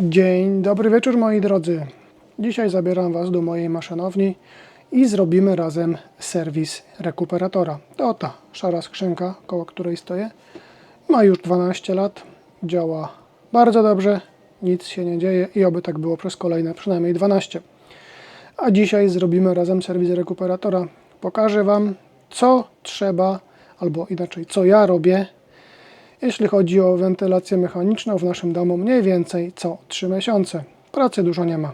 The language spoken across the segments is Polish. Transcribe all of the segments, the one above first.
Dzień dobry wieczór moi drodzy. Dzisiaj zabieram Was do mojej maszynowni i zrobimy razem serwis rekuperatora. To ta szara skrzynka, koło której stoję. Ma już 12 lat, działa bardzo dobrze, nic się nie dzieje i oby tak było przez kolejne przynajmniej 12. A dzisiaj zrobimy razem serwis rekuperatora. Pokażę Wam, co trzeba, albo inaczej, co ja robię jeśli chodzi o wentylację mechaniczną w naszym domu, mniej więcej co 3 miesiące. Pracy dużo nie ma.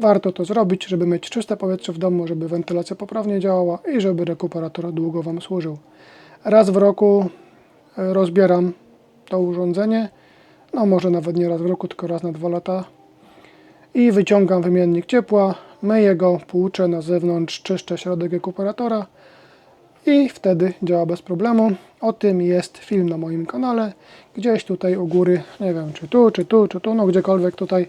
Warto to zrobić, żeby mieć czyste powietrze w domu, żeby wentylacja poprawnie działała i żeby rekuperator długo Wam służył. Raz w roku e, rozbieram to urządzenie, no może nawet nie raz w roku, tylko raz na dwa lata i wyciągam wymiennik ciepła, myję go, płuczę na zewnątrz, czyszczę środek rekuperatora i wtedy działa bez problemu. O tym jest film na moim kanale. Gdzieś tutaj u góry, nie wiem czy tu, czy tu, czy tu, no gdziekolwiek tutaj,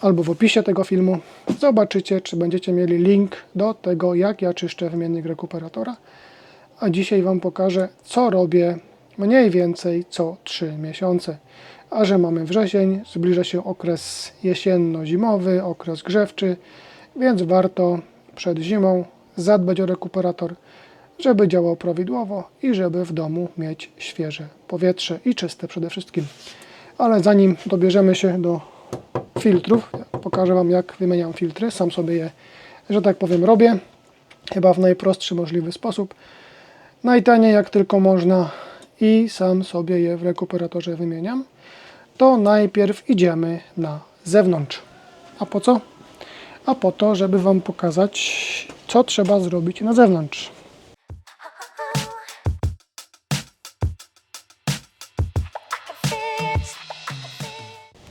albo w opisie tego filmu zobaczycie, czy będziecie mieli link do tego, jak ja czyszczę wymiennik rekuperatora. A dzisiaj Wam pokażę, co robię mniej więcej co 3 miesiące. A że mamy wrzesień, zbliża się okres jesienno-zimowy, okres grzewczy, więc warto przed zimą zadbać o rekuperator, żeby działał prawidłowo i żeby w domu mieć świeże powietrze i czyste przede wszystkim. Ale zanim dobierzemy się do filtrów, pokażę Wam jak wymieniam filtry. Sam sobie je, że tak powiem, robię. Chyba w najprostszy możliwy sposób. Najtaniej jak tylko można i sam sobie je w rekuperatorze wymieniam. To najpierw idziemy na zewnątrz. A po co? A po to, żeby Wam pokazać, co trzeba zrobić na zewnątrz.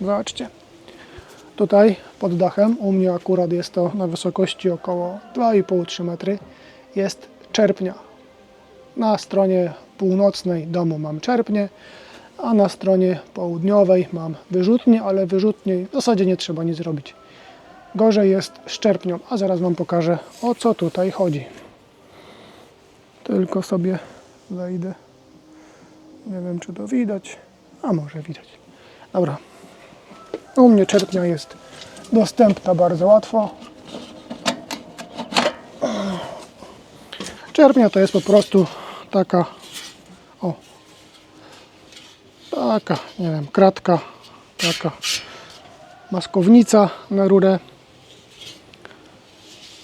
Zobaczcie. Tutaj pod dachem, u mnie akurat jest to na wysokości około 2,5-3 metry, jest czerpnia. Na stronie północnej domu mam czerpnię, a na stronie południowej mam wyrzutnię, ale wyrzutniej w zasadzie nie trzeba nic robić. Gorzej jest z czerpnią, a zaraz Wam pokażę o co tutaj chodzi. Tylko sobie wejdę. Nie wiem czy to widać, a może widać. Dobra, u mnie czerpnia jest dostępna bardzo łatwo. Czerpnia to jest po prostu taka o taka, nie wiem, kratka, taka maskownica na rurę.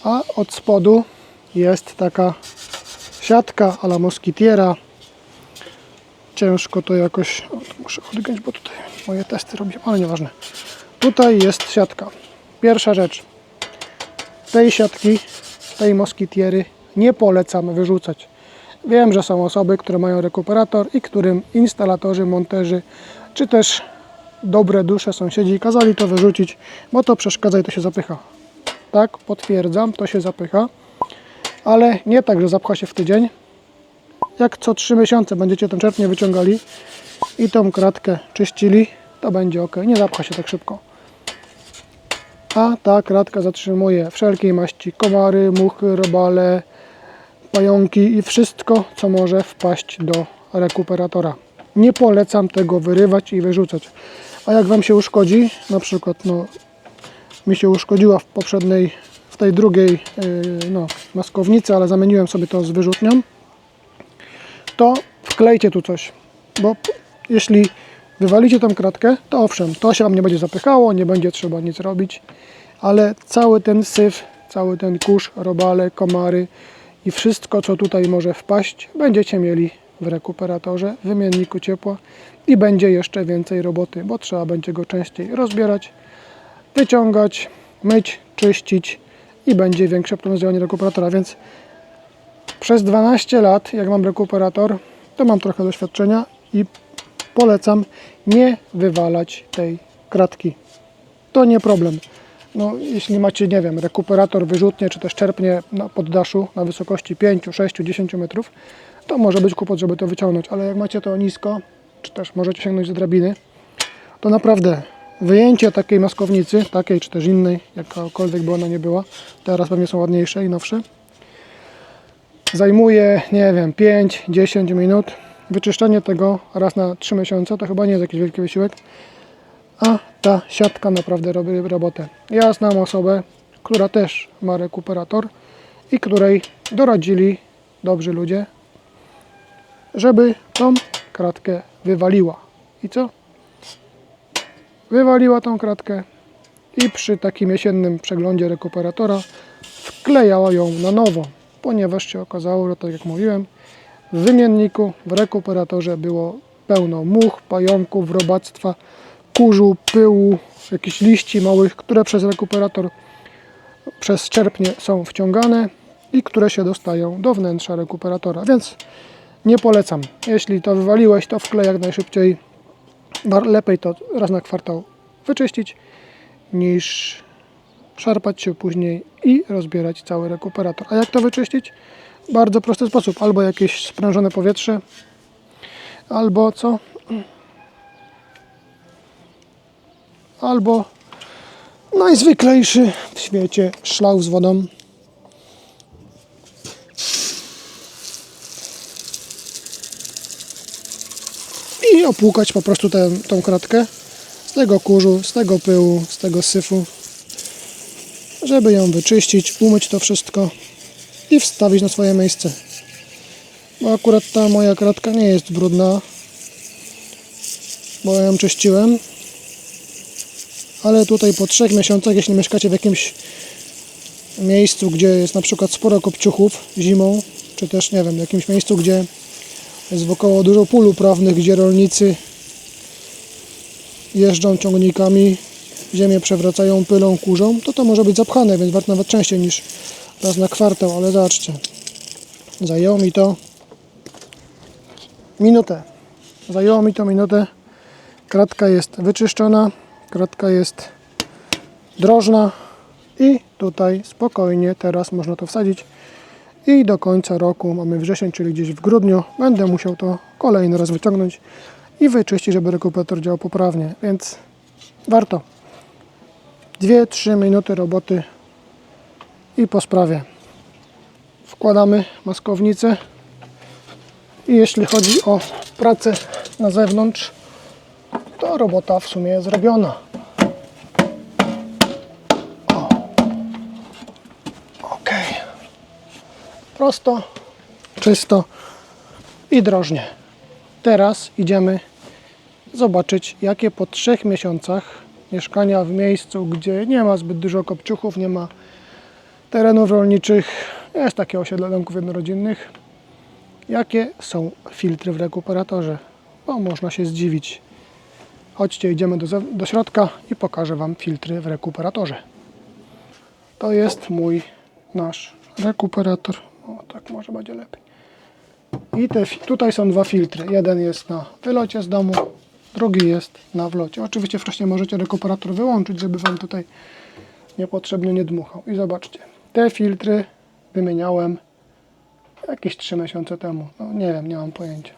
A od spodu jest taka siatka a la moskitiera. Ciężko to jakoś, o, muszę odgiąć, bo tutaj moje testy robię, ale nieważne. Tutaj jest siatka. Pierwsza rzecz. Tej siatki, tej moskitiery nie polecam wyrzucać. Wiem, że są osoby, które mają rekuperator i którym instalatorzy, monterzy, czy też dobre dusze sąsiedzi kazali to wyrzucić, bo to przeszkadza i to się zapycha. Tak, potwierdzam, to się zapycha, ale nie tak, że zapcha się w tydzień. Jak co 3 miesiące będziecie tę czerpnię wyciągali i tą kratkę czyścili, to będzie ok. Nie zapcha się tak szybko. A ta kratka zatrzymuje wszelkiej maści komary, muchy, robale, pająki i wszystko, co może wpaść do rekuperatora. Nie polecam tego wyrywać i wyrzucać. A jak Wam się uszkodzi, na przykład no, mi się uszkodziła w poprzedniej, w tej drugiej yy, no, maskownicy, ale zamieniłem sobie to z wyrzutnią, to wklejcie tu coś, bo jeśli wywalicie tą kratkę, to owszem, to się Wam nie będzie zapychało, nie będzie trzeba nic robić, ale cały ten syf, cały ten kurz, robale, komary i wszystko, co tutaj może wpaść, będziecie mieli w rekuperatorze, w wymienniku ciepła i będzie jeszcze więcej roboty, bo trzeba będzie go częściej rozbierać, wyciągać, myć, czyścić i będzie większe działanie rekuperatora, więc przez 12 lat, jak mam rekuperator, to mam trochę doświadczenia i polecam nie wywalać tej kratki. To nie problem. No, jeśli macie, nie wiem, rekuperator wyrzutnie, czy też czerpnie na poddaszu na wysokości 5, 6, 10 metrów, to może być kłopot, żeby to wyciągnąć, ale jak macie to nisko, czy też możecie sięgnąć do drabiny, to naprawdę wyjęcie takiej maskownicy, takiej czy też innej, jakakolwiek by ona nie była, teraz pewnie są ładniejsze i nowsze, zajmuje, nie wiem, 5-10 minut. Wyczyszczenie tego raz na 3 miesiące to chyba nie jest jakiś wielki wysiłek. a ta siatka naprawdę robi robotę. Ja znam osobę, która też ma rekuperator i której doradzili dobrzy ludzie, żeby tą kratkę wywaliła. I co? Wywaliła tą kratkę i przy takim jesiennym przeglądzie rekuperatora wklejała ją na nowo, ponieważ się okazało, że tak jak mówiłem, w wymienniku, w rekuperatorze było pełno much, pająków, robactwa, kurzu, pyłu, jakichś liści małych, które przez rekuperator przez czerpnie są wciągane i które się dostają do wnętrza rekuperatora, więc nie polecam. Jeśli to wywaliłeś, to wklej jak najszybciej. Lepiej to raz na kwartał wyczyścić, niż szarpać się później i rozbierać cały rekuperator. A jak to wyczyścić? Bardzo prosty sposób. Albo jakieś sprężone powietrze, albo co? Albo najzwyklejszy w świecie szlał z wodą. I opłukać po prostu tę, tą kratkę z tego kurzu, z tego pyłu, z tego syfu, żeby ją wyczyścić, umyć to wszystko i wstawić na swoje miejsce. Bo akurat ta moja kratka nie jest brudna, bo ją czyściłem. Ale tutaj po trzech miesiącach, jeśli mieszkacie w jakimś miejscu, gdzie jest na przykład sporo kopciuchów zimą, czy też nie wiem, w jakimś miejscu, gdzie jest wokoło dużo pól uprawnych, gdzie rolnicy jeżdżą ciągnikami, ziemię przewracają, pylą, kurzą, to to może być zapchane, więc warto nawet częściej niż raz na kwartał, ale zobaczcie. Zajęło mi to minutę. Zajęło mi to minutę. Kratka jest wyczyszczona, kratka jest drożna i tutaj spokojnie teraz można to wsadzić i do końca roku, mamy wrzesień, czyli gdzieś w grudniu, będę musiał to kolejny raz wyciągnąć i wyczyścić, żeby rekuperator działał poprawnie, więc warto. 2-3 minuty roboty i po sprawie. Wkładamy maskownicę i jeśli chodzi o pracę na zewnątrz, to robota w sumie jest zrobiona. O. Ok. Prosto, czysto i drożnie. Teraz idziemy zobaczyć, jakie po trzech miesiącach mieszkania w miejscu, gdzie nie ma zbyt dużo kopciuchów, nie ma terenów rolniczych, jest takie osiedle domków jednorodzinnych, jakie są filtry w rekuperatorze, bo można się zdziwić. Chodźcie, idziemy do, do środka i pokażę Wam filtry w rekuperatorze. To jest mój nasz rekuperator. O, tak może będzie lepiej. I te, tutaj są dwa filtry. Jeden jest na wylocie z domu, drugi jest na wlocie. Oczywiście wcześniej możecie rekuperator wyłączyć, żeby Wam tutaj niepotrzebnie nie dmuchał. I zobaczcie, te filtry wymieniałem jakieś 3 miesiące temu. No nie wiem, nie mam pojęcia.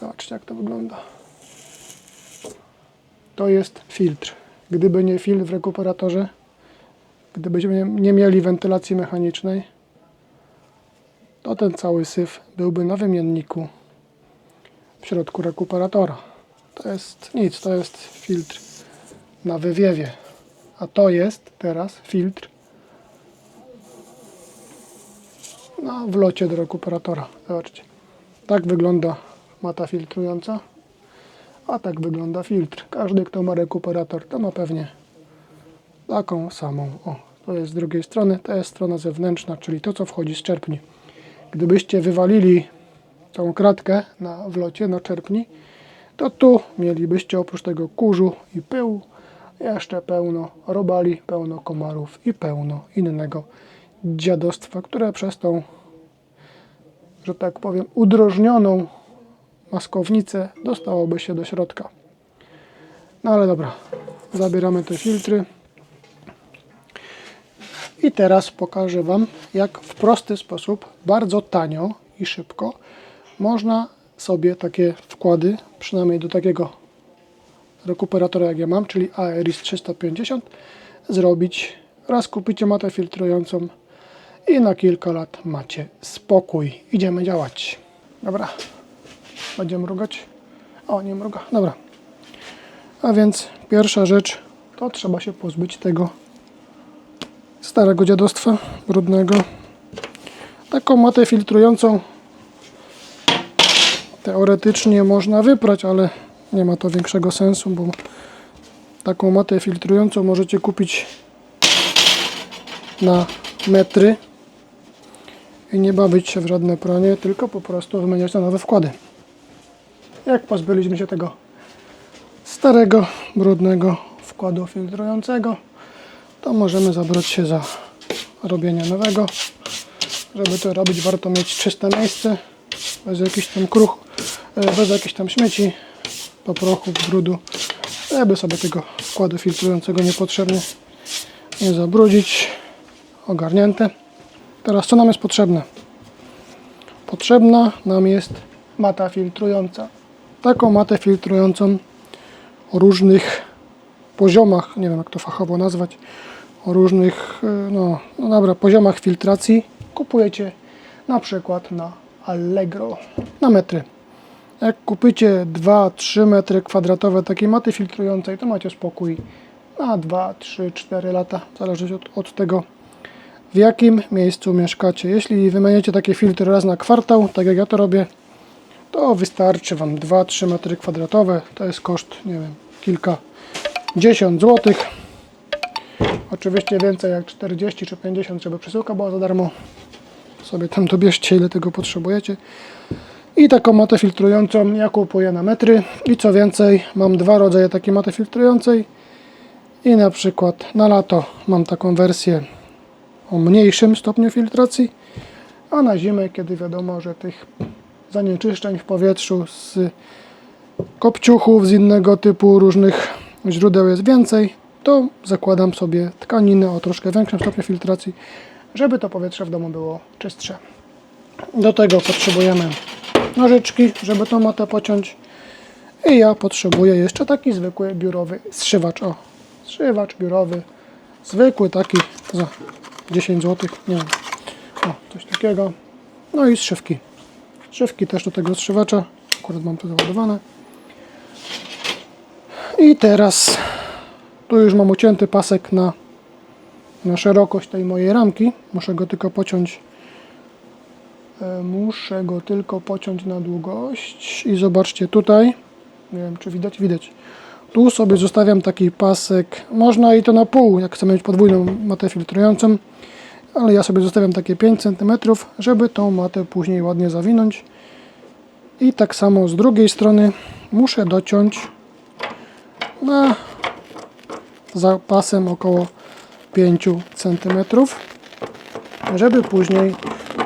Zobaczcie jak to wygląda. To jest filtr. Gdyby nie filtr w rekuperatorze, gdybyśmy nie mieli wentylacji mechanicznej, to ten cały syf byłby na wymienniku w środku rekuperatora. To jest nic, to jest filtr na wywiewie. A to jest teraz filtr na wlocie do rekuperatora. Zobaczcie. Tak wygląda mata filtrująca, a tak wygląda filtr. Każdy, kto ma rekuperator, to ma pewnie taką samą. O, to jest z drugiej strony, to jest strona zewnętrzna, czyli to, co wchodzi z czerpni. Gdybyście wywalili tą kratkę na wlocie, na czerpni, to tu mielibyście oprócz tego kurzu i pyłu jeszcze pełno robali, pełno komarów i pełno innego dziadostwa, które przez tą, że tak powiem, udrożnioną maskownicę dostałoby się do środka. No ale dobra, zabieramy te filtry. I teraz pokażę Wam, jak w prosty sposób, bardzo tanio i szybko można sobie takie wkłady, przynajmniej do takiego rekuperatora jak ja mam, czyli Aeris 350, zrobić. Raz kupicie matę filtrującą i na kilka lat macie spokój. Idziemy działać. Dobra. Będziemy mrugać. O, nie mruga. Dobra. A więc pierwsza rzecz to trzeba się pozbyć tego starego dziadostwa brudnego. Taką matę filtrującą teoretycznie można wyprać, ale nie ma to większego sensu, bo taką matę filtrującą możecie kupić na metry i nie bawić się w żadne pranie, tylko po prostu wymieniać na nowe wkłady. Jak pozbyliśmy się tego starego, brudnego wkładu filtrującego, to możemy zabrać się za robienie nowego. Żeby to robić, warto mieć czyste miejsce, bez jakichś tam kruch, e, bez jakichś tam śmieci, poprochów, brudu, żeby sobie tego wkładu filtrującego niepotrzebnie nie zabrudzić. Ogarnięte. Teraz co nam jest potrzebne? Potrzebna nam jest mata filtrująca. Taką matę filtrującą o różnych poziomach, nie wiem jak to fachowo nazwać, o różnych, e, no, no dobra, poziomach filtracji kupujecie na przykład na Allegro na metry. Jak kupicie 2-3 metry kwadratowe takiej maty filtrującej, to macie spokój na 2, 3, 4 lata, zależy od, od tego w jakim miejscu mieszkacie. Jeśli wymieniacie takie filtry raz na kwartał, tak jak ja to robię, to wystarczy Wam 2-3 metry kwadratowe. To jest koszt, nie wiem, kilka, 10 złotych. Oczywiście więcej jak 40 czy 50, żeby przesyłka była za darmo. Sobie tam dobierzcie ile tego potrzebujecie. I taką matę filtrującą ja kupuję na metry. I co więcej, mam dwa rodzaje takiej maty filtrującej. I na przykład na lato mam taką wersję o mniejszym stopniu filtracji, a na zimę, kiedy wiadomo, że tych zanieczyszczeń w powietrzu z kopciuchów, z innego typu różnych źródeł jest więcej, to zakładam sobie tkaninę o troszkę większym stopniu filtracji, żeby to powietrze w domu było czystsze. Do tego potrzebujemy nożyczki, żeby tą matę pociąć. I ja potrzebuję jeszcze taki zwykły biurowy zszywacz. O, zszywacz biurowy, zwykły taki za 10 zł, nie wiem. O, coś takiego. No i zszywki. Zszywki też do tego zszywacza. Akurat mam to załadowane. I teraz tu już mam ucięty pasek na, na szerokość tej mojej ramki. Muszę go tylko pociąć. E, Muszę go tylko pociąć na długość. I zobaczcie tutaj. Nie wiem, czy widać? Widać. Tu sobie zostawiam taki pasek. Można i to na pół, jak chcemy mieć podwójną matę filtrującą. Ale ja sobie zostawiam takie 5 cm, żeby tą matę później ładnie zawinąć. I tak samo z drugiej strony muszę dociąć na zapasem około 5 cm, żeby później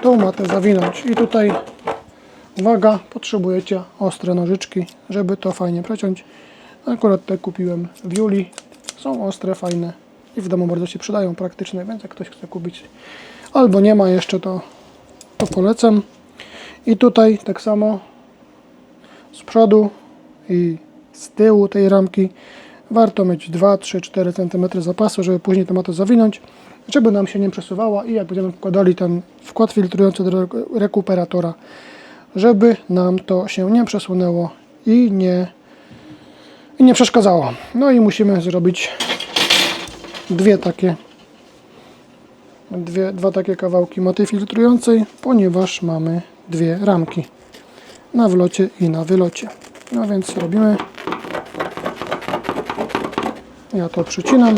tą matę zawinąć. I tutaj uwaga, potrzebujecie ostre nożyczki, żeby to fajnie przeciąć. Akurat te kupiłem w Juli. Są ostre, fajne i w domu bardzo się przydają, praktyczne, więc jak ktoś chce kupić albo nie ma jeszcze, to, to polecam. I tutaj tak samo z przodu i z tyłu tej ramki warto mieć 2, 3, 4 cm zapasu, żeby później tomatę zawinąć, żeby nam się nie przesuwała i jak będziemy wkładali ten wkład filtrujący do re- rekuperatora, żeby nam to się nie przesunęło i nie, i nie przeszkadzało. No i musimy zrobić dwie takie dwie, dwa takie kawałki maty filtrującej, ponieważ mamy dwie ramki na wlocie i na wylocie. No więc robimy. Ja to przycinam.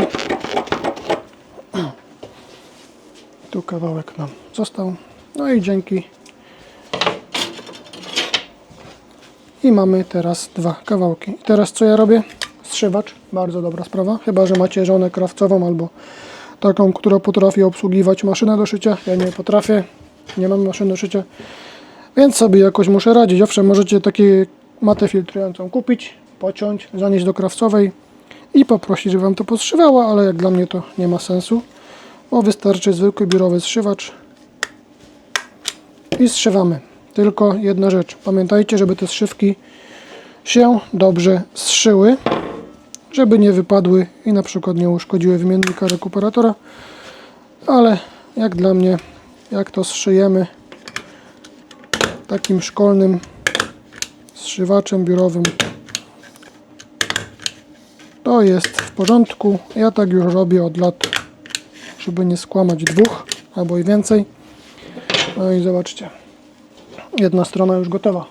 Tu kawałek nam został. No i dzięki. I mamy teraz dwa kawałki. I teraz co ja robię? Strzywacz, bardzo dobra sprawa. Chyba, że macie żonę krawcową albo taką, która potrafi obsługiwać maszynę do szycia. Ja nie potrafię, nie mam maszyny do szycia. Więc sobie jakoś muszę radzić. Owszem, możecie takie matę filtrującą kupić, pociąć, zanieść do krawcowej i poprosić, żeby Wam to podszywała, ale jak dla mnie to nie ma sensu, bo wystarczy zwykły biurowy zszywacz i zszywamy. Tylko jedna rzecz. Pamiętajcie, żeby te zszywki się dobrze zszyły, żeby nie wypadły i na przykład nie uszkodziły wymiennika rekuperatora, ale jak dla mnie, jak to zszyjemy takim szkolnym zszywaczem biurowym, To jest w porządku. Ja tak już robię od lat, żeby nie skłamać dwóch albo i więcej. No i zobaczcie. Jedna strona już gotowa.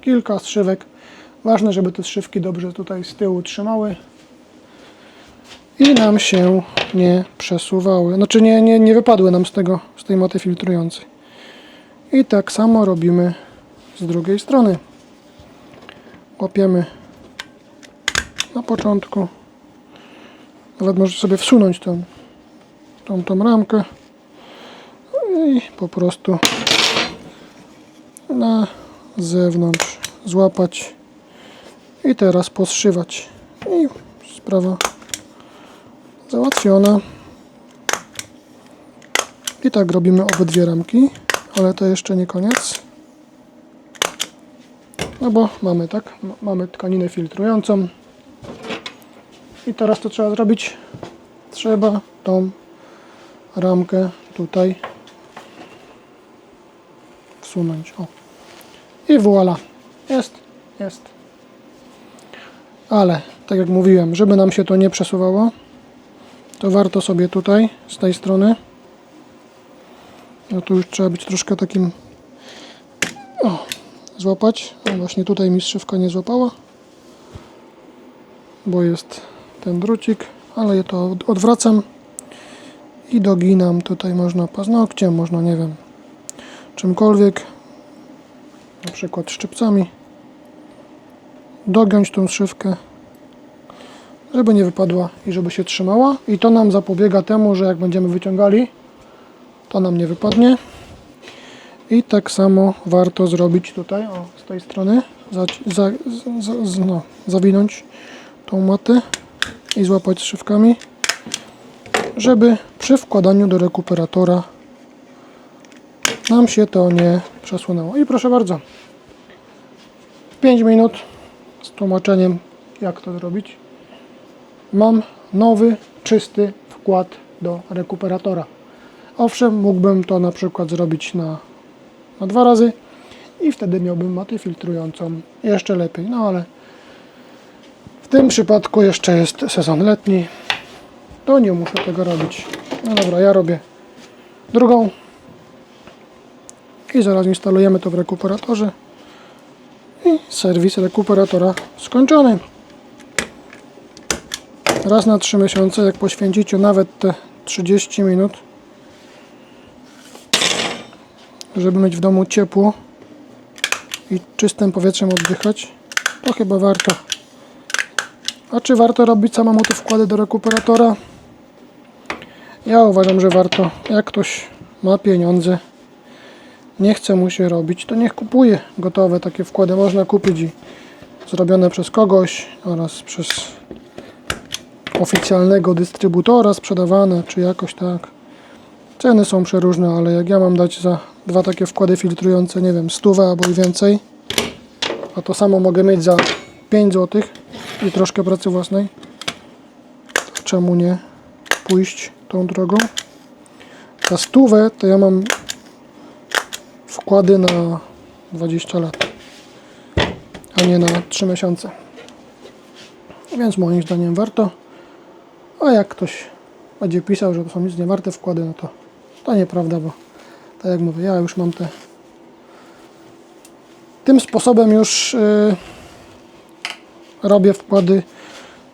Kilka zszywek. Ważne, żeby te zszywki dobrze tutaj z tyłu trzymały i nam się nie przesuwały. Znaczy nie, nie, nie wypadły nam z tego, z tej maty filtrującej. I tak samo robimy z drugiej strony. Łapiemy na początku. Nawet możesz sobie wsunąć tą, tą, tą ramkę i po prostu na zewnątrz złapać i teraz poszywać. I sprawa załatwiona. I tak robimy obydwie ramki, ale to jeszcze nie koniec. No bo mamy tak, mamy tkaninę filtrującą. I teraz co trzeba zrobić? Trzeba tą ramkę tutaj wsunąć. O. I voila. Jest, jest. Ale, tak jak mówiłem, żeby nam się to nie przesuwało, to warto sobie tutaj, z tej strony, no tu już trzeba być troszkę takim, o, złapać. O, właśnie tutaj mi strzywka nie złapała, bo jest ten drucik, ale ja to od- odwracam i doginam. Tutaj można paznokciem, można, nie wiem, czymkolwiek, na przykład szczypcami, dogiąć tą szywkę, żeby nie wypadła i żeby się trzymała. I to nam zapobiega temu, że jak będziemy wyciągali, to nam nie wypadnie. I tak samo warto zrobić tutaj, o, z tej strony, za, za, za, no, zawinąć tą matę i złapać szywkami, żeby przy wkładaniu do rekuperatora nam się to nie przesunęło. I proszę bardzo, 5 minut z tłumaczeniem, jak to zrobić. Mam nowy, czysty wkład do rekuperatora. Owszem, mógłbym to na przykład zrobić na, na dwa razy i wtedy miałbym matę filtrującą jeszcze lepiej. No ale w tym przypadku jeszcze jest sezon letni, to nie muszę tego robić. No dobra, ja robię drugą i zaraz instalujemy to w rekuperatorze i serwis rekuperatora skończony. Raz na 3 miesiące, jak poświęcicie nawet te 30 minut, żeby mieć w domu ciepło i czystym powietrzem oddychać, to chyba warto. A czy warto robić samemu te wkłady do rekuperatora? Ja uważam, że warto. Jak ktoś ma pieniądze, nie chce mu się robić, to niech kupuje gotowe takie wkłady. Można kupić i zrobione przez kogoś oraz przez oficjalnego dystrybutora sprzedawane, czy jakoś tak. Ceny są przeróżne, ale jak ja mam dać za dwa takie wkłady filtrujące, nie wiem, stówę albo i więcej, a to samo mogę mieć za 5 zł i troszkę pracy własnej, czemu nie pójść tą drogą? Za stówę to ja mam wkłady na 20 lat, a nie na 3 miesiące. Więc moim zdaniem warto. A jak ktoś będzie pisał, że to są nic nie warte wkłady, no to to nieprawda, bo tak jak mówię, ja już mam te tym sposobem już yy, robię wkłady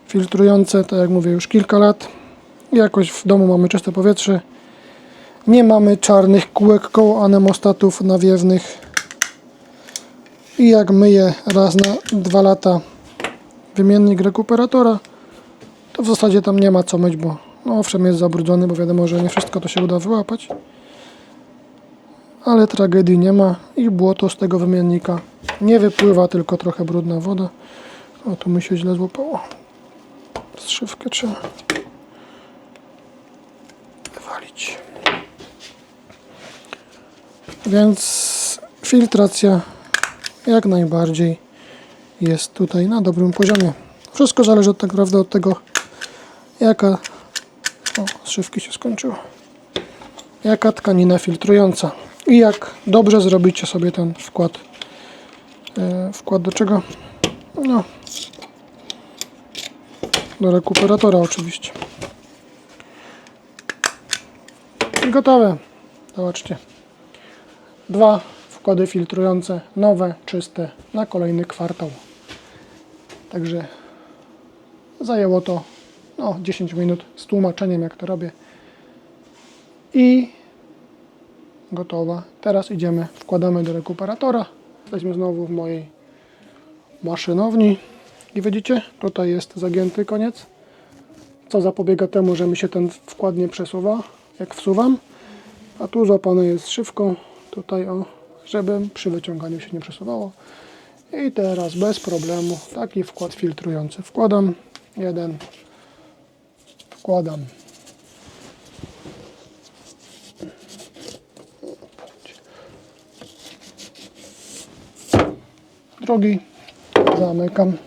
filtrujące, tak jak mówię, już kilka lat. Jakoś w domu mamy czyste powietrze. Nie mamy czarnych kółek koło anemostatów nawiewnych. I jak myję raz na dwa lata wymiennik rekuperatora, to w zasadzie tam nie ma co myć, bo no owszem jest zabrudzony, bo wiadomo, że nie wszystko to się uda wyłapać. Ale tragedii nie ma i błoto z tego wymiennika nie wypływa, tylko trochę brudna woda. O, tu mi się źle złapało. Strzywkę trzeba Więc filtracja jak najbardziej jest tutaj na dobrym poziomie. Wszystko zależy tak naprawdę od tego, jaka. O, szywki się skończyły. Jaka tkanina filtrująca. I jak dobrze zrobicie sobie ten wkład. E, wkład do czego? No. do rekuperatora oczywiście. I gotowe. Zobaczcie. Dwa wkłady filtrujące, nowe, czyste, na kolejny kwartał. Także zajęło to no, 10 minut z tłumaczeniem, jak to robię. I gotowa. Teraz idziemy, wkładamy do rekuperatora. Jesteśmy znowu w mojej maszynowni. I widzicie, tutaj jest zagięty koniec, co zapobiega temu, że mi się ten wkład nie przesuwa, jak wsuwam. A tu złapane jest szywką, tutaj o, żeby przy wyciąganiu się nie przesuwało. I teraz bez problemu taki wkład filtrujący wkładam. Jeden wkładam. Drugi zamykam.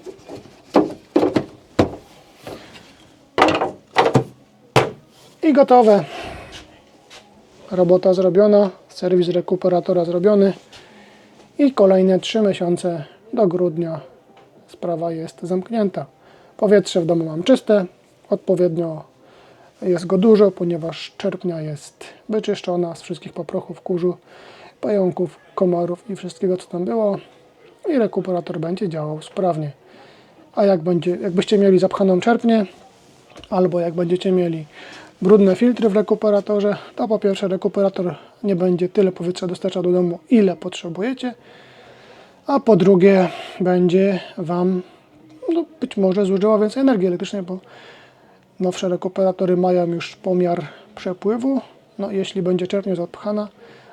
I gotowe. Robota zrobiona, serwis rekuperatora zrobiony i kolejne 3 miesiące do grudnia sprawa jest zamknięta. Powietrze w domu mam czyste, odpowiednio jest go dużo, ponieważ czerpnia jest wyczyszczona z wszystkich poprochów, kurzu, pająków, komarów i wszystkiego co tam było i rekuperator będzie działał sprawnie. A jak będzie, jakbyście mieli zapchaną czerpnię albo jak będziecie mieli brudne filtry w rekuperatorze, to po pierwsze rekuperator nie będzie tyle powietrza dostarczał do domu, ile potrzebujecie, a po drugie będzie Wam no, być może zużyła więcej energii elektrycznej, bo nowsze rekuperatory mają już pomiar przepływu. No, jeśli będzie czerpnia zapchana,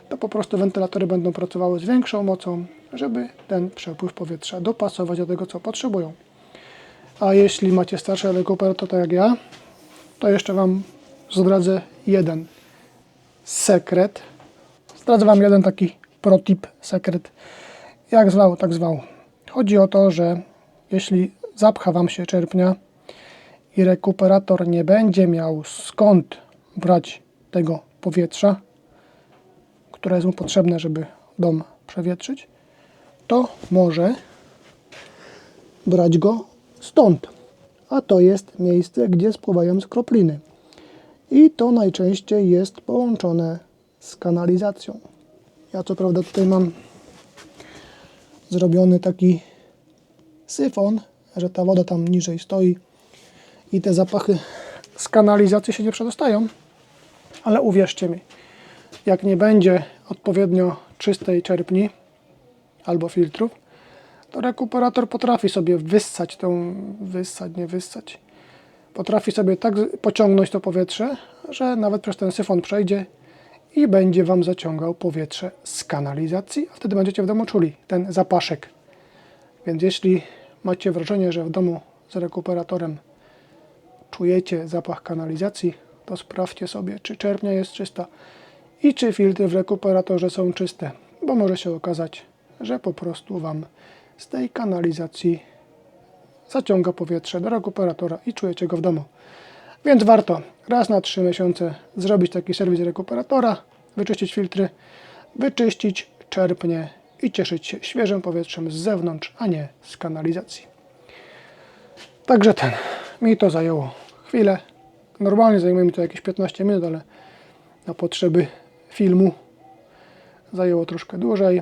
to po prostu wentylatory będą pracowały z większą mocą, żeby ten przepływ powietrza dopasować do tego, co potrzebują. A jeśli macie starsze rekuperator, tak jak ja, to jeszcze Wam zdradzę jeden sekret. Zdradzę Wam jeden taki protip, sekret. Jak zwał, tak zwał. Chodzi o to, że jeśli zapcha Wam się czerpnia i rekuperator nie będzie miał skąd brać tego powietrza, które jest mu potrzebne, żeby dom przewietrzyć, to może brać go stąd. A to jest miejsce, gdzie spływają skropliny. I to najczęściej jest połączone z kanalizacją. Ja co prawda tutaj mam zrobiony taki syfon, że ta woda tam niżej stoi i te zapachy z kanalizacji się nie przedostają. Ale uwierzcie mi, jak nie będzie odpowiednio czystej czerpni albo filtrów, to rekuperator potrafi sobie wyssać tą, wyssać, nie wyssać, potrafi sobie tak pociągnąć to powietrze, że nawet przez ten syfon przejdzie i będzie Wam zaciągał powietrze z kanalizacji, a wtedy będziecie w domu czuli ten zapaszek. Więc jeśli macie wrażenie, że w domu z rekuperatorem czujecie zapach kanalizacji, to sprawdźcie sobie, czy czerpnia jest czysta i czy filtry w rekuperatorze są czyste, bo może się okazać, że po prostu Wam z tej kanalizacji zaciąga powietrze do rekuperatora i czujecie go w domu. Więc warto raz na 3 miesiące zrobić taki serwis rekuperatora, wyczyścić filtry, wyczyścić czerpnie i cieszyć się świeżym powietrzem z zewnątrz, a nie z kanalizacji. Także ten, mi to zajęło chwilę. Normalnie zajmuje mi to jakieś 15 minut, ale na potrzeby filmu zajęło troszkę dłużej.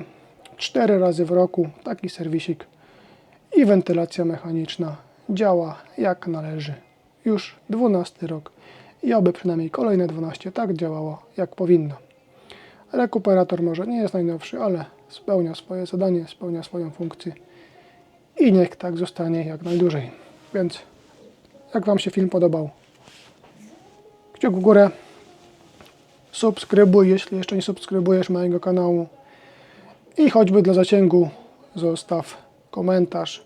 4 razy w roku taki serwisik i wentylacja mechaniczna działa jak należy. Już 12 rok i oby przynajmniej kolejne 12 tak działało jak powinno. Rekuperator może nie jest najnowszy, ale spełnia swoje zadanie, spełnia swoją funkcję i niech tak zostanie jak najdłużej. Więc jak Wam się film podobał, kciuk w górę, subskrybuj, jeśli jeszcze nie subskrybujesz mojego kanału i choćby dla zasięgu zostaw komentarz.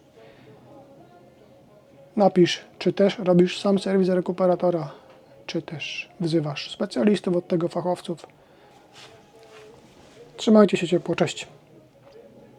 Napisz, czy też robisz sam serwis rekuperatora, czy też wzywasz specjalistów od tego fachowców. Trzymajcie się ciepło, cześć.